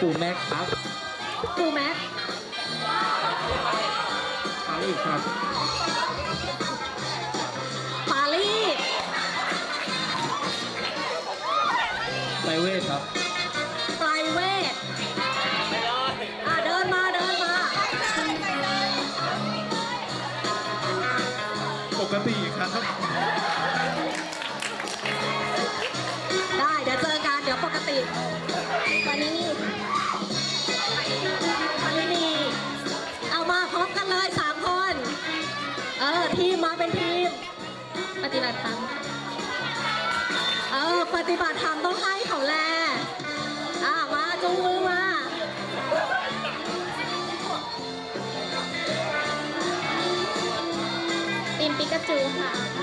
ปูแม็กครับปูแม็กปารีสครับปารีสไพรเวทครับ ฏิบัติธรรมเออปฏิบัติธรรมต้องให้เขาแลอ่ามาจุงมือมาติมปิกาจูค่ะ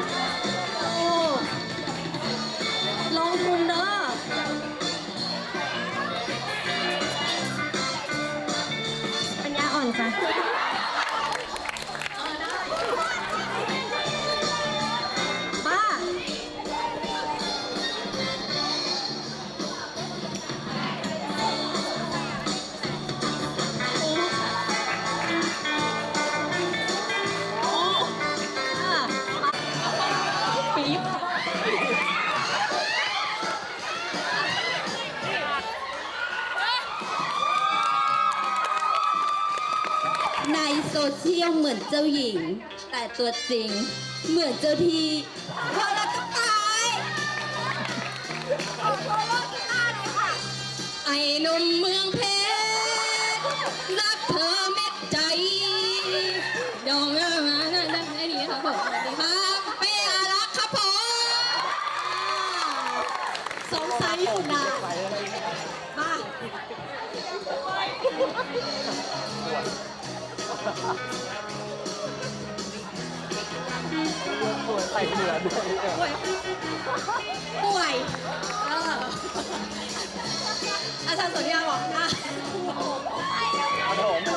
จ้าหญิง แต่ตัวจริง เหมือนเจ้าทีพอเราก็ตายไอ้หนุ่มเมืองเพชรรักเธอเม็ดใจ ดองเออมานั่นนั่นไอ้นี่ครับผมสวัสดีครับเป้อารักครับผมสงสัยอยู่นานมา ส่เหลือด้วยป่วยเอออาจารย์สุริยาบอกนะ ครับผม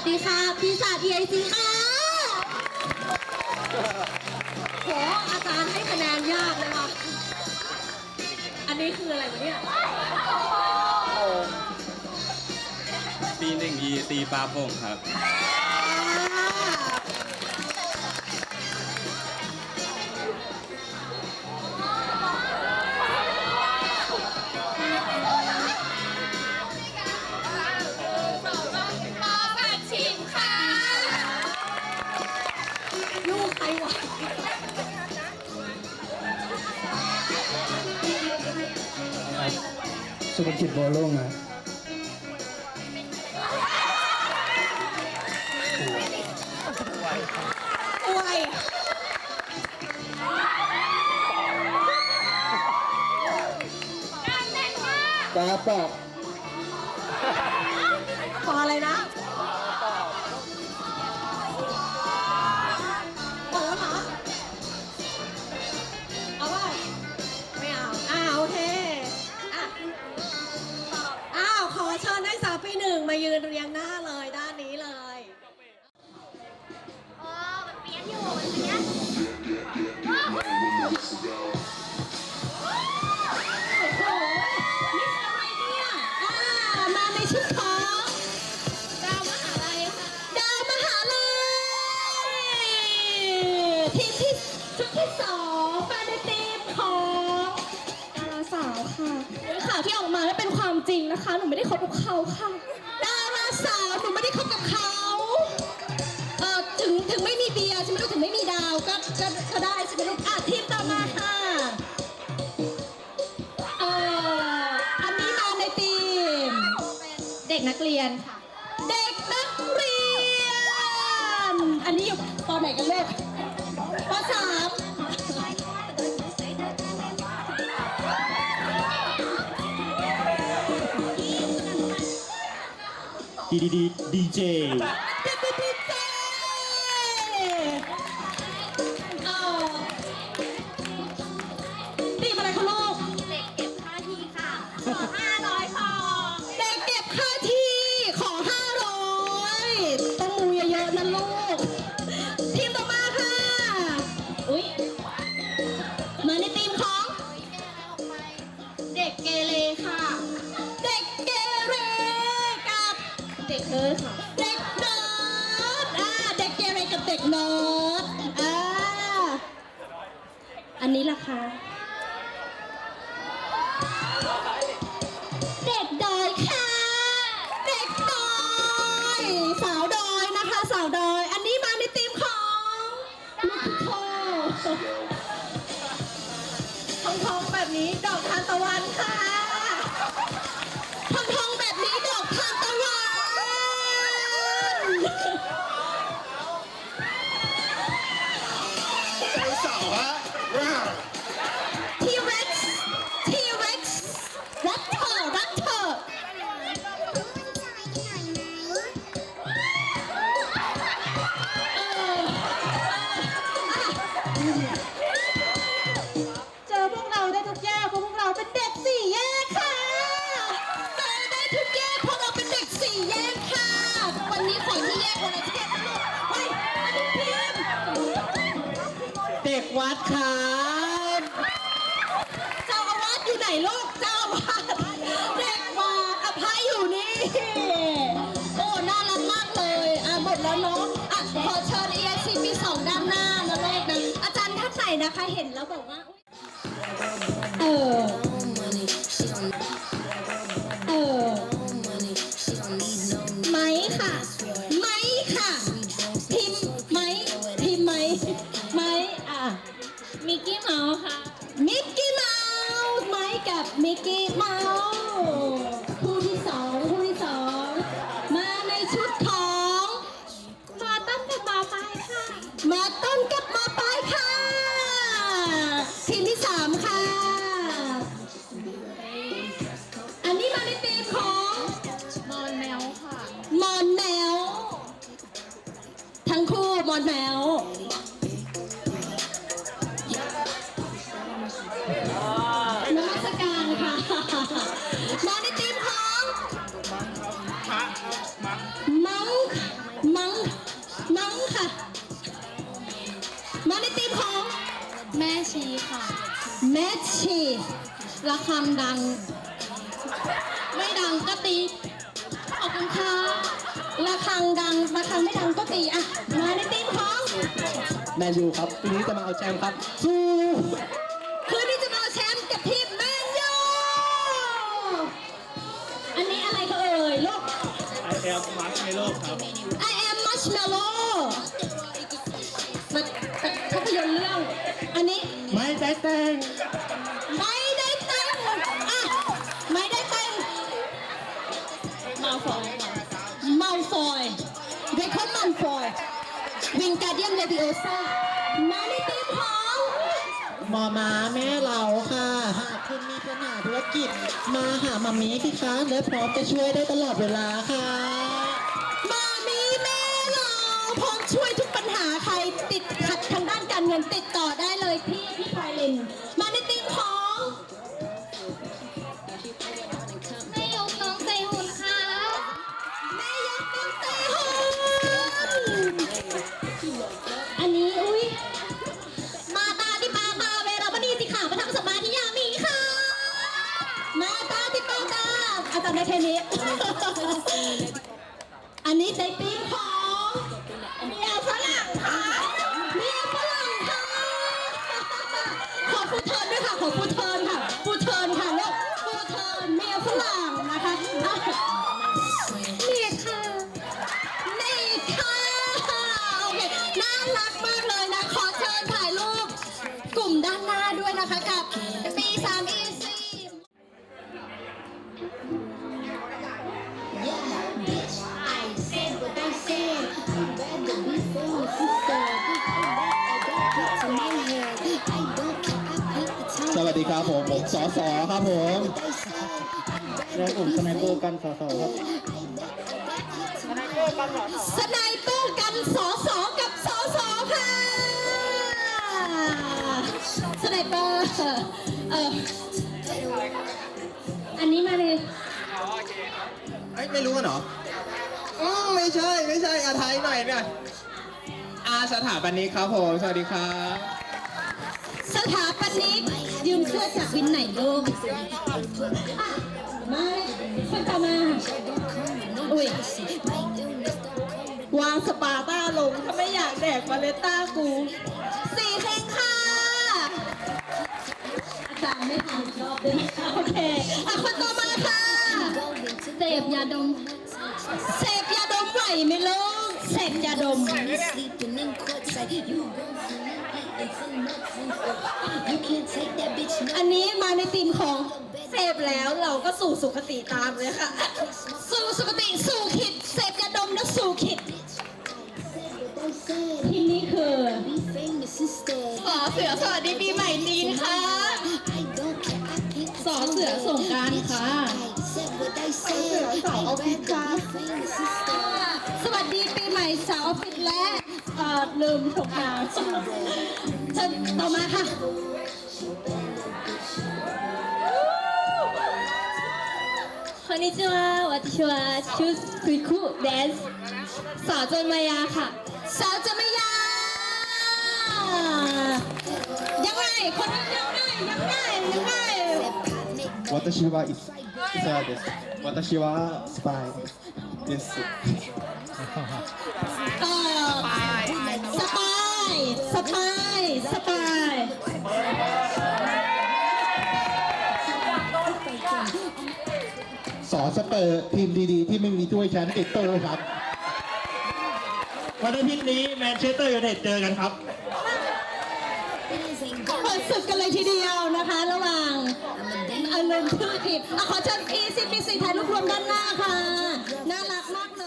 สวัสดีค่ะพี่สาดีไอซีค่ะโหอาจารย์ให้คะแนนยากเลยว่ะ อันนี้คืออะไรวะเนี่ย ปีหนึ่งยีตีปลาโป่งครับ สุภกิจโบโล่งนะอวยปลาปอก ยงหน้าเลยด้านนี้เลยเออมันเปียกอยู่มันเปียกโอ้โหนี่อะไรเนี่ยอ่ามาในชุดของดาวมหาลัยค่ะดาวมหาลัยทีมที่ชุดที่สองมาในทีมของดาราสาวค่ะข่าวที่ออกมาไม่เป็นความจริงนะคะ หนูไม่ได้คบกับเขาค่ะ ได้ ยนค่ะ เด็กนักเรียน อันนี้อยู่ตอนไหนกันเลูกปสามดีดีดีดีเจ ทองๆแบบนี้ดอกทานตะวันค่ะ แล้วเนาะอะขอเชิญ ESC มีสองด้านหน้าแล้วเลกนะอาจารย์ท่านไหนนะคะ เห็นแล้วบอกว่า เออ ฉีดระฆังดัง ไม่ดังก็ตีขอบคุณค่ะระฆังดังระฆังไม่ดังก็ตีอะ มาในตีมของ แมนยูครับปีนี้จะมาเอาแชมป์ครับ สู้ คืนนี้จะมาเอาแชมป์กับทีมแมนยู อันนี้อะไรก็เอ่ยลูก I am Marshmallow ครับ I am marshmallow เลวิโอซ่ามาในทีมของมอม้าแม่เราค่ะ หากคุณมีปัญหาธุรกิจ มาหามามีสิคะและพร้อมจะช่วยได้ตลอดเวลาค่ะารักมากเลยนะ ขอเชิญถ่ายรูปกลุ่มด้านหน้าด้วยนะคะกับ B3 EC สวัสดีครับผมผมสอสอครับผมและผมสไนเปอร์กันสอสอครับ สนอ เปอร์เอออันนี้มาเลยเอ้ยไม่รู้กันเหรออืมไม่ใช่ไม่ใช่อาไทยหน่อยเนี่ยอาสถาปนิกครับผมสวัสดีครับสถาปนิกยืมเสื้อจากวินไหนลูกอะมาคนต่อมาอุ้ยวางสปาร์ต้าลงถ้าไม่อยากแดกมาเลต้ากู รย์ไม่ทำอีกรอบด้วยนะคะโอเคอะคนต่อมาค่ะ เสพยาดม เสพยาดมไหวไหมลูก เสพยาดม Sleeping in courtside, you gon' see me eating some nuts and stuff. You can't take that bitch อันนี้มาในธีมของเสพแล้วเราก็สู่สุคติตามเลยค่ะ สู่สุคติสู่ขิดเสพยาดมแล้วสู่ขิด They said ทีนี้คือ be famous instead. สอเสือสวัสดีปีใหม่จีน สือส่งกรารค่ะ I said what I said. I'd rather be famous instead. สวัสดีปีใหม่สาวออฟฟิศและเอ่อลืมส่งกรารเชิญต่อมาค่ะ こんにちは。私はシュークイクです。สาวจนมายาค่ะ สาวจนมายา ยังไง คนนี้ยังไง ยังไง ยังไง 私はイスラです。私はスパイです。 เอ่อสปาย สปาย สปาย สอสเปอร์ทีมดีๆ ที่ไม่มีถ้วยแชมป์ติดโต้ครับ วันอาทิตย์นี้แมนเชสเตอร์ยูไนเต็ดเจอกันครับ เปิดศึกกันเลยทีเดียวนะคะ ระ หว่างอารมณ์ชื่อผิดอะขอเชิญ ECPC ถ่ายรูปรวมด้านหน้าค่ะ น่ารักมาก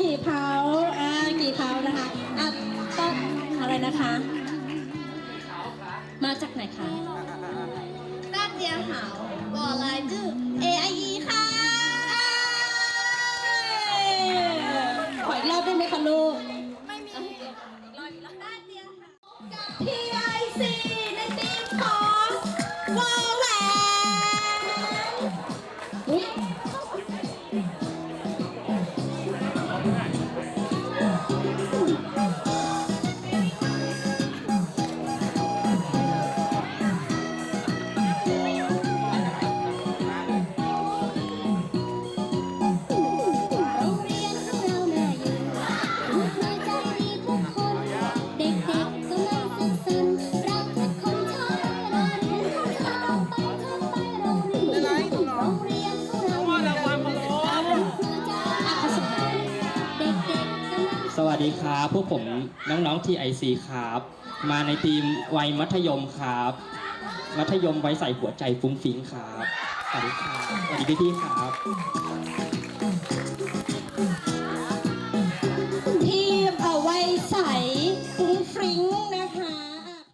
กี่เผาอ่ากี่เผานะคะอะต้องอะไรนะคะ มาจากไหนคะต้านเดียหาวบอลายจื้อ ดีครับพวกผมน้องๆที่ไอซีครับ มาในทีมวัยมัธยมครับ มัธยมไว้ใส่หัวใจฟุ้งฟิ้งครับสวัสดีครับสวัสดีพี่ๆครับ ทีมเอ่อวัยใส